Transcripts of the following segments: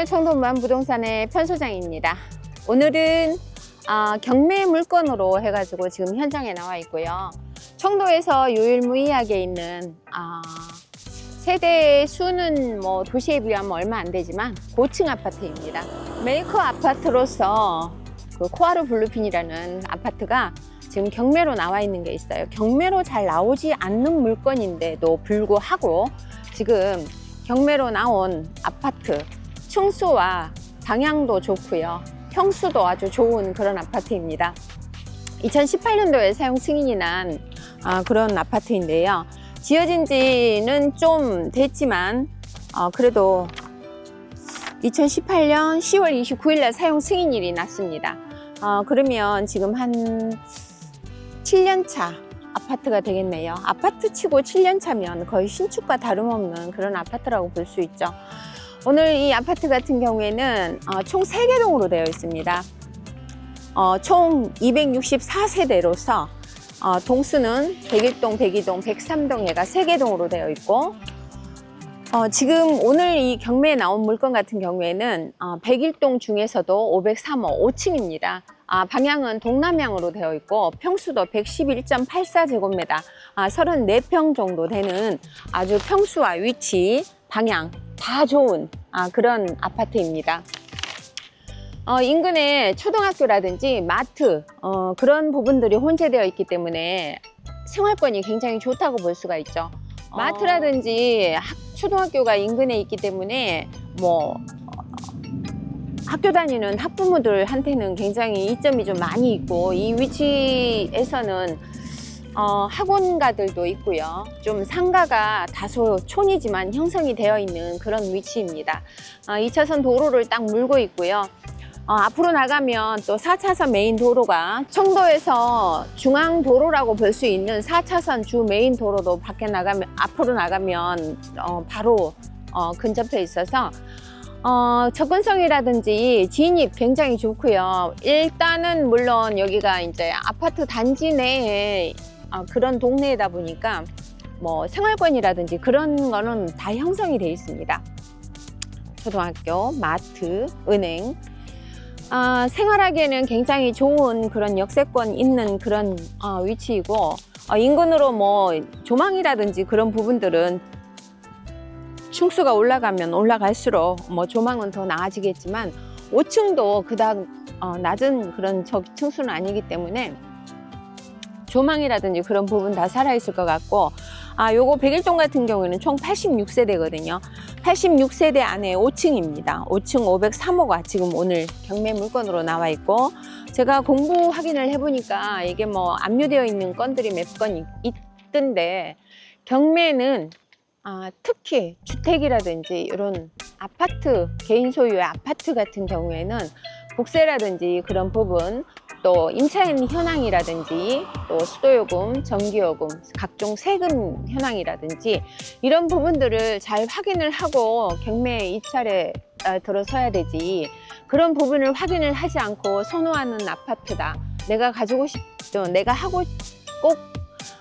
안녕하세요. 청동만 부동산의 편소장입니다. 오늘은 아, 경매 물건으로 해가지고 지금 현장에 나와 있고요. 청도에서 유일무이하게 있는 아, 세대 수는 뭐 도시에 비하면 얼마 안 되지만 고층 아파트입니다. 메이커 아파트로서 그 코아르 블루핀이라는 아파트가 지금 경매로 나와 있는 게 있어요. 경매로 잘 나오지 않는 물건인데도 불구하고 지금 경매로 나온 아파트 층수와 방향도 좋고요. 평수도 아주 좋은 그런 아파트입니다. 2018년도에 사용 승인이 난 아, 그런 아파트인데요. 지어진 지는 좀 됐지만 어, 그래도 2018년 10월 29일 날 사용 승인일이 났습니다. 어, 그러면 지금 한 7년 차 아파트가 되겠네요. 아파트 치고 7년 차면 거의 신축과 다름없는 그런 아파트라고 볼 수 있죠. 오늘 이 아파트 같은 경우에는 어, 총 3개 동으로 되어 있습니다. 어, 총 264세대로서 어, 동수는 101동, 102동, 103동 해가 3개 동으로 되어 있고 어, 지금 오늘 이 경매에 나온 물건 같은 경우에는 어, 101동 중에서도 503호 5층입니다. 아, 방향은 동남향으로 되어 있고 평수도 111.84제곱미터, 아, 34평 정도 되는 아주 평수와 위치, 방향 다 좋은 아, 그런 아파트입니다. 어, 인근에 초등학교라든지 마트 어, 그런 부분들이 혼재되어 있기 때문에 생활권이 굉장히 좋다고 볼 수가 있죠. 마트라든지 학- 초등학교가 인근에 있기 때문에 뭐 어, 학교 다니는 학부모들한테는 굉장히 이점이 좀 많이 있고 이 위치에서는 어, 학원가들도 있고요. 좀 상가가 다소 촌이지만 형성이 되어 있는 그런 위치입니다. 어, 2차선 도로를 딱 물고 있고요. 어, 앞으로 나가면 또 4차선 메인 도로가 청도에서 중앙 도로라고 볼 수 있는 4차선 주 메인 도로도 밖에 나가면 앞으로 나가면 어, 바로 어, 근접해 있어서 어, 접근성이라든지 진입 굉장히 좋고요. 일단은 물론 여기가 이제 아파트 단지 내에 어, 그런 동네이다 보니까 뭐 생활권이라든지 그런 거는 다 형성이 돼 있습니다. 초등학교, 마트, 은행, 아, 생활하기에는 굉장히 좋은 그런 역세권 있는 그런 어, 위치이고 어, 인근으로 뭐 조망이라든지 그런 부분들은 층수가 올라가면 올라갈수록 뭐 조망은 더 나아지겠지만 5층도 그닥 어, 낮은 그런 저 층수는 아니기 때문에 조망이라든지 그런 부분 다 살아있을 것 같고 아 요거 백일동 같은 경우에는 총 86세대거든요. 86세대 안에 5층입니다. 5층 503호가 지금 오늘 경매 물건으로 나와 있고 제가 공부 확인을 해보니까 이게 뭐 압류되어 있는 건들이 몇 건 있던데 경매는 아, 특히 주택이라든지 이런 아파트 개인 소유의 아파트 같은 경우에는 복세라든지 그런 부분 또 임차인 현황이라든지 또 수도요금, 전기요금, 각종 세금 현황이라든지 이런 부분들을 잘 확인을 하고 경매에 입찰에 아, 들어서야 되지. 그런 부분을 확인을 하지 않고 선호하는 아파트다. 내가 가지고 싶던 내가 하고 꼭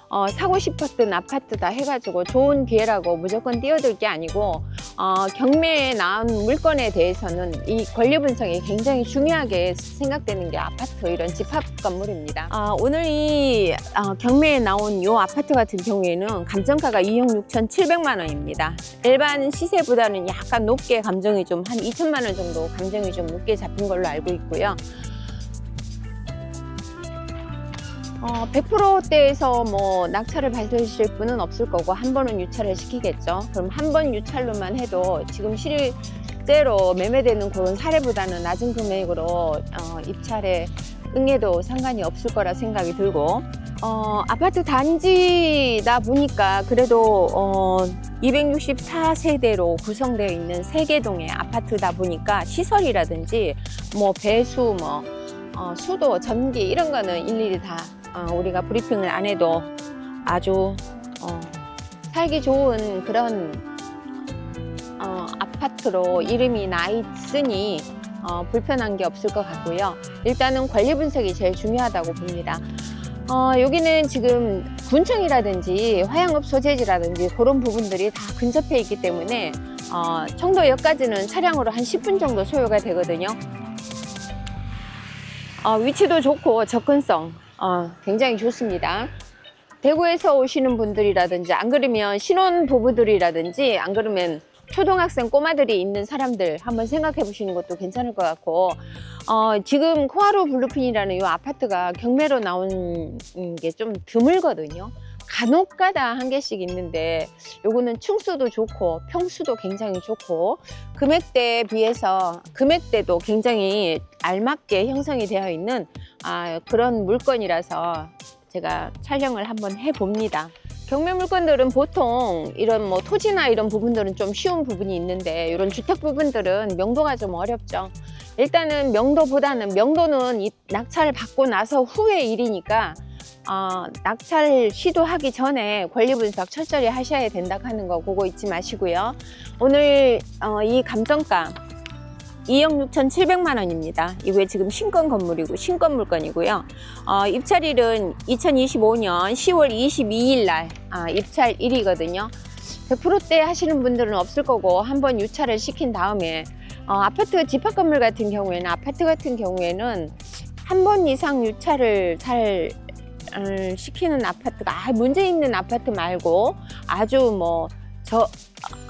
어, 사고 싶었던 아파트다 해가지고 좋은 기회라고 무조건 뛰어들 게 아니고 어, 경매에 나온 물건에 대해서는 이 권리 분석이 굉장히 중요하게 생각되는 게 아파트 이런 집합 건물입니다. 아, 오늘 이 어, 경매에 나온 이 아파트 같은 경우에는 감정가가 2억 6,700만 원입니다. 일반 시세보다는 약간 높게 감정이 좀 한 2천만 원 정도 감정이 좀 높게 잡힌 걸로 알고 있고요. 어, 100%대에서 뭐 낙찰을 받으실 분은 없을 거고 한 번은 유찰을 시키겠죠. 그럼 한 번 유찰로만 해도 지금 실제로 매매되는 그런 사례보다는 낮은 금액으로 어, 입찰에 응해도 상관이 없을 거라 생각이 들고 어, 아파트 단지다 보니까 그래도 어, 264세대로 구성되어 있는 세개 동의 아파트다 보니까 시설이라든지 뭐 배수 뭐 어, 수도 전기 이런 거는 일일이 다 어, 우리가 브리핑을 안 해도 아주 어, 살기 좋은 그런 어, 아파트로 이름이 나 있으니 어, 불편한 게 없을 것 같고요. 일단은 관리 분석이 제일 중요하다고 봅니다. 어, 여기는 지금 군청이라든지 화양업 소재지라든지 그런 부분들이 다 근접해 있기 때문에 어, 청도역까지는 차량으로 한 10분 정도 소요가 되거든요. 어, 위치도 좋고 접근성 어, 굉장히 좋습니다. 대구에서 오시는 분들이라든지 안 그러면 신혼 부부들이라든지 안 그러면 초등학생 꼬마들이 있는 사람들 한번 생각해 보시는 것도 괜찮을 것 같고 어, 지금 코하루 블루핀이라는 이 아파트가 경매로 나온 게 좀 드물거든요. 간혹가다 한 개씩 있는데 요거는 층수도 좋고 평수도 굉장히 좋고 금액대에 비해서 금액대도 굉장히 알맞게 형성이 되어 있는 아, 그런 물건이라서 제가 촬영을 한번 해봅니다. 경매 물건들은 보통 이런 뭐 토지나 이런 부분들은 좀 쉬운 부분이 있는데 이런 주택 부분들은 명도가 좀 어렵죠. 일단은 명도보다는 명도는 이 낙찰을 받고 나서 후의 일이니까 어, 낙찰 시도하기 전에 권리 분석 철저히 하셔야 된다 하는 거 그거 잊지 마시고요. 오늘 어, 이 감정가 2억 6,700만 원입니다. 이게 지금 신건 건물이고 신건 물건이고요. 어, 입찰일은 2025년 10월 22일 날 아, 입찰일이거든요. 100%대 하시는 분들은 없을 거고 한번 유찰을 시킨 다음에 어, 아파트 집합 건물 같은 경우에는 아파트 같은 경우에는 한 번 이상 유찰을 잘 음, 시키는 아파트가 아, 문제 있는 아파트 말고 아주 뭐 저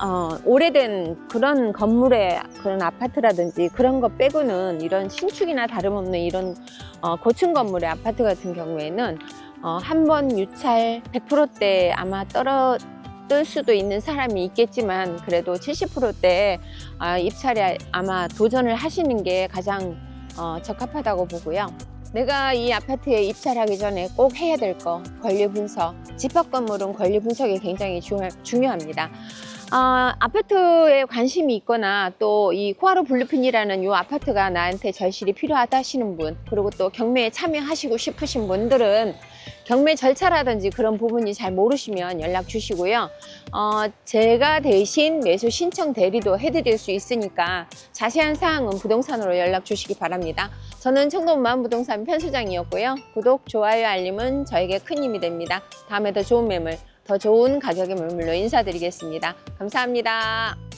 어, 오래된 그런 건물의 그런 아파트라든지 그런 거 빼고는 이런 신축이나 다름없는 이런 어, 고층 건물의 아파트 같은 경우에는 어, 한 번 유찰 100%대 아마 떨어질 수도 있는 사람이 있겠지만 그래도 70%대 아, 입찰에 아마 도전을 하시는 게 가장 어, 적합하다고 보고요. 내가 이 아파트에 입찰하기 전에 꼭 해야 될 거 권리 분석. 집합 건물은 권리 분석이 굉장히 중, 중요합니다. 어, 아파트에 관심이 있거나 또 이 코아로 블루핀이라는 이 아파트가 나한테 절실히 필요하다 하시는 분 그리고 또 경매에 참여하시고 싶으신 분들은 경매 절차라든지 그런 부분이 잘 모르시면 연락 주시고요. 어, 제가 대신 매수 신청 대리도 해드릴 수 있으니까 자세한 사항은 부동산으로 연락 주시기 바랍니다. 저는 청도만 부동산 편수장이었고요. 구독, 좋아요, 알림은 저에게 큰 힘이 됩니다. 다음에 더 좋은 매물, 더 좋은 가격의 매물로 인사드리겠습니다. 감사합니다.